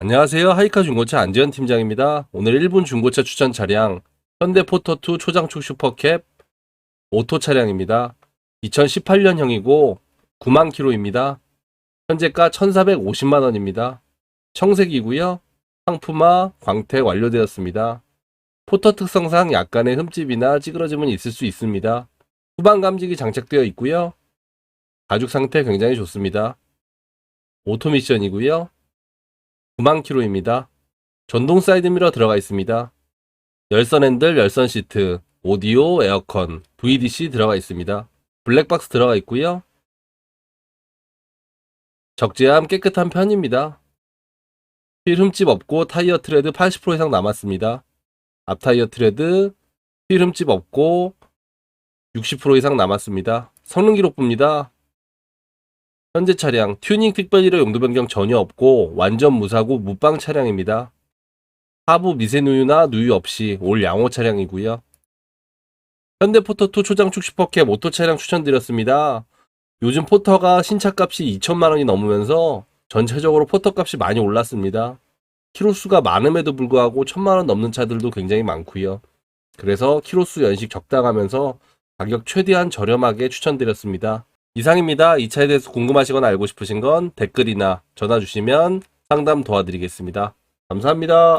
안녕하세요. 하이카 중고차 안지현 팀장입니다. 오늘 1분 중고차 추천 차량 현대 포터2 초장축 슈퍼캡 오토 차량입니다. 2018년형이고 9만 킬로입니다. 현재가 1,450만 원입니다. 청색이고요. 상품화 광택 완료되었습니다. 포터 특성상 약간의 흠집이나 찌그러짐은 있을 수 있습니다. 후방 감지기 장착되어 있고요. 가죽 상태 굉장히 좋습니다. 오토 미션이고요. 9만 킬로입니다. 전동 사이드미러 들어가 있습니다. 열선 핸들, 열선 시트, 오디오, 에어컨, VDC 들어가 있습니다. 블랙박스 들어가 있고요. 적재함 깨끗한 편입니다. 휠 흠집 없고 타이어 트레드 80% 이상 남았습니다. 앞 타이어 트레드 휠 흠집 없고 60% 이상 남았습니다. 성능 기록부입니다. 현재 차량 튜닝 특별히로 용도 변경 전혀 없고 완전 무사고 무빵 차량입니다. 하부 미세 누유나 누유 없이 올 양호 차량이고요. 현대 포터2 초장축 슈퍼캡 오토 차량 추천드렸습니다. 요즘 포터가 신차값이 2천만 원이 넘으면서 전체적으로 포터 값이 많이 올랐습니다. 키로수가 많음에도 불구하고 천만 원 넘는 차들도 굉장히 많고요. 그래서 키로수 연식 적당하면서 가격 최대한 저렴하게 추천드렸습니다. 이상입니다. 이 차에 대해서 궁금하시거나 알고 싶으신 건 댓글이나 전화 주시면 상담 도와드리겠습니다. 감사합니다.